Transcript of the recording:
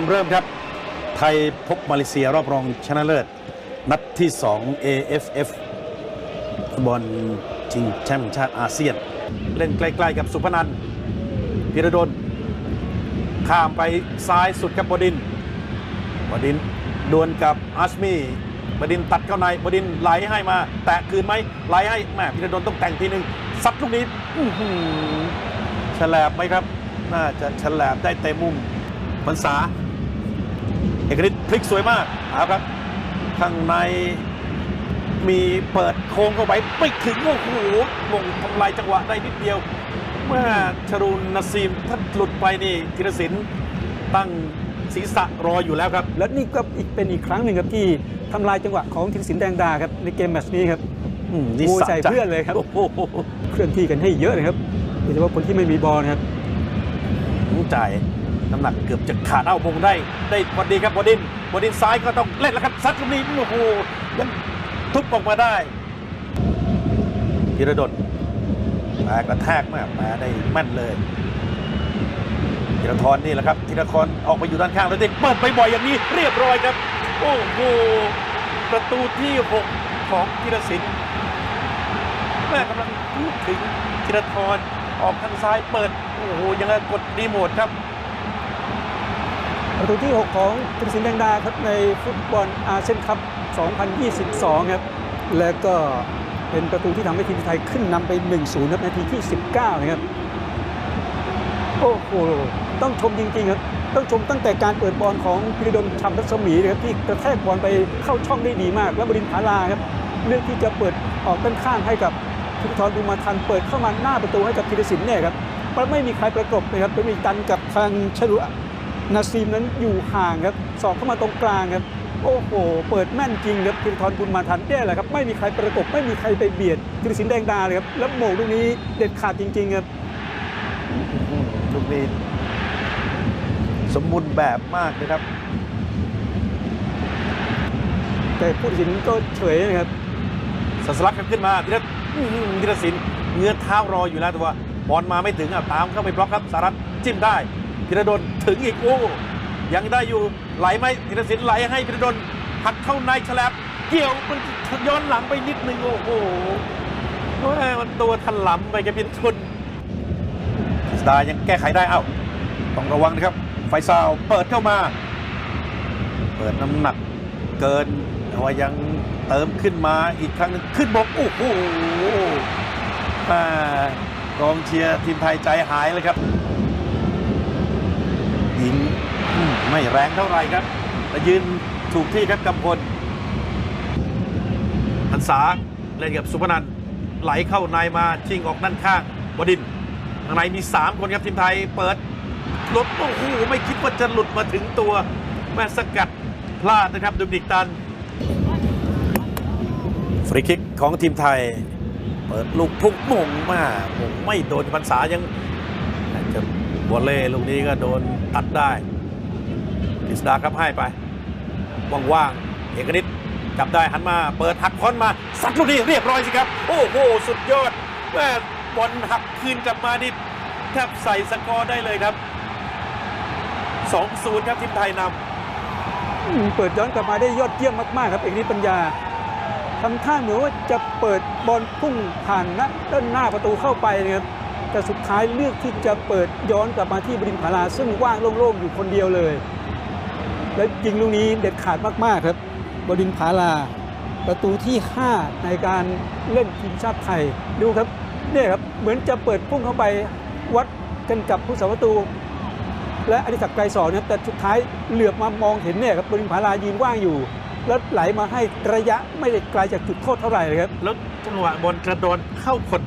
มเริ่มครับ ไทยพบมาเลเซียรอบรองชนะเลิศ นัดที่ 2 AFF ฟุตบอลชิงแชมป์ชาติอาเซียน เล่นใกล้ๆกับสุพนันพิรดลข้ามไปซ้ายสุดครับบดินทร์บดินดวลกับอาชมีบดินตัดเข้าในบดินไหลให้มา แตะคืนไหมไหลให้แม่พิรดลต้องแต่งทีหนึ่งซัดลูกนี้อื้อฉลบไหมครับ น่าจะฉลบได้เต็มมุมพรรษา อกฤทธิ์พลิกสวยมากเอาครับข้างในมีเปิดโค้งเข้าไปไม่ถึงโอ้โหมงทำลายจังหวะได้นิดเดียว เมื่อชรุนนาซีมถ้าหลุดไปนี่ธีรศิลป์ตั้งศีรษะรออยู่แล้วครับ และนี่ก็อีกเป็นอีกครั้งหนึ่งครับที่ทำลายจังหวะของธีรศิลป์แดงดาครับในเกมแมตช์นี้ครับอืมนี่โวยสะใส่ใจเพื่อนเลยครับโอ้โหเคลื่อนที่กันให้เยอะเลยครับโดยเฉพาะคนที่ไม่มีบอลนะครับจ่าย น้ำหนักเกือบจะขาดเอ้ามงได้ ได้พอดีครับบดินทร์บดินซ้ายก็ต้องเล่นแล้วครับซัดลูกนี้โอ้โหยังทุบออกมาได้ธีรดลแปกระแทกมากแปได้แม่นเลยธีรทรนี่แหละครับธีรทรออกไปอยู่ด้านข้างแล้วเด็กเปิดไปบ่อยอย่างนี้เรียบร้อยครับ โอ้โหประตูที่หกของธีรศิลป์แม่กำลังพูดถึงธีรทรออกทางซ้ายเปิด โอ้โหยังไงกดรีโมทครับ ประตูที่ 6 ของธีรศิลป์แดงดาครับในฟุตบอลอาเซียนคัพ 2022 ครับ แล้วก็เป็นประตูที่ทำให้ทีมไทยขึ้นนำไป 1-0 ครับนาทีที่ 19 นะครับ โอ้โห ต้องชมจริง ๆ ครับ ต้องชมตั้งแต่การเปิดบอลของพิรดลชำรัศมีนะครับที่กระแทกบอลไปเข้าช่องได้ดีมาก แล้วบดินทร์ผาลาครับเลือกที่จะเปิดออกด้านข้างให้กับธิรทรบุญมาทันเปิดเข้ามาหน้าประตูให้กับธีรศิลป์เนี่ยครับไม่มีใครประกบนะครับเป็นมีตันกับทางชลุ นาซีมนั้นอยู่ห่างครับสอกเข้ามาตรงกลางครับโอ้โห เปิดแม่นจริงครับธีรทรบุญมาทันเนี่ยแหละครับ ไม่มีใครประกบ ไม่มีใครไปเบียดธีรศิลป์แดงดาเลยครับ แล้วโหมงลูกนี้เด็ดขาดจริง ๆ ครับลูกนี้สมบูรณ์แบบมากนะครับ แต่ผู้ตัดสินก็เฉยนะครับสัสลักกันขึ้นมาธีรอื้อหือธีรศิลป์เงื้อเท้ารออยู่แล้วแต่ว่าบอลมาไม่ถึงอะตามเข้าไปบล็อกครับสารัตจิ้มได้ ธีรดลถึงอีกโอ้ยังได้อยู่ไหลไหมธีรศิลป์ไหลให้ธีรดลหักเข้าในฉลับเกี่ยวมันย้อนหลังไปนิดนึงโอ้โหแม่มันตัวถลำไปกับพินทุนสตาร์ยังแก้ไขได้เอ้าต้องระวังนะครับ ไฟซาวเปิดเข้ามา เปิดน้ำหนักเกินแต่ว่ายังเติมขึ้นมาอีกครั้งหนึงขึ้นบกโอ้โหมากองเชียร์ทีมไทยใจหายเลยครับ ยิงอืม ไม่แรงเท่าไหร่ครับแต่ยืนถูกที่ครับกำพลหันษาเล่นกับสุพนันไหลเข้าในมาชิงออกด้านข้างบดินข้างในมี 3 คนครับทีมไทยเปิดลดโอ้โหไม่คิดว่าจะหลุดมาถึงตัวแม่สกัดพลาดนะครับดูมินิกตัน ฟรีคิกของทีมไทย เปิดลูกพุ่งมงมาผมไม่โดนพรรษายังจะวอลเล่ลูกนี้ก็โดนตัดได้ กฤษดาครับให้ไปว่างๆเอกนิตจับได้หันมาเปิดหักค้อนมาสัดลูกนี้เรียบร้อยสิครับ โอ้โหสุดยอดแม่บอลหักคืนกลับมานี่แทบใส่สกอร์ได้เลยครับ 2-0 ครับทีมไทยนำเปิดย้อนกลับมาได้ยอดเยี่ยมมาก ๆ ครับเอกนิตปัญญาทำท่าเหมือนว่าจะเปิดบอลพุ่งผ่านนะด้านหน้าประตูเข้าไปนะครับแต่สุดท้ายเลือกที่จะเปิดย้อนกลับมาที่บดินทร์ผาลาซึ่งว่างโล่งๆอยู่คนเดียวเลย และยิงลูกนี้เด็ดขาดมาก ๆ ครับ บดินผาลา ประตูที่ 5 ในการเล่นทีมชาติไทย ดูครับเนี่ยครับ เหมือนจะเปิดพุ่งเข้าไปวัดกันกับผู้สาประตู และอดิศักดิ์ไกรสอนนะแต่สุดท้ายเหลือบมามองเห็นเนี่ยครับบรินผาลายืนว่างอยู่ แล้วไหลมาให้ระยะไม่ได้ไกลจากจุดโทษเท่าไหร่เลยครับ แล้วจังหวะบอลกระโดนเข้าคน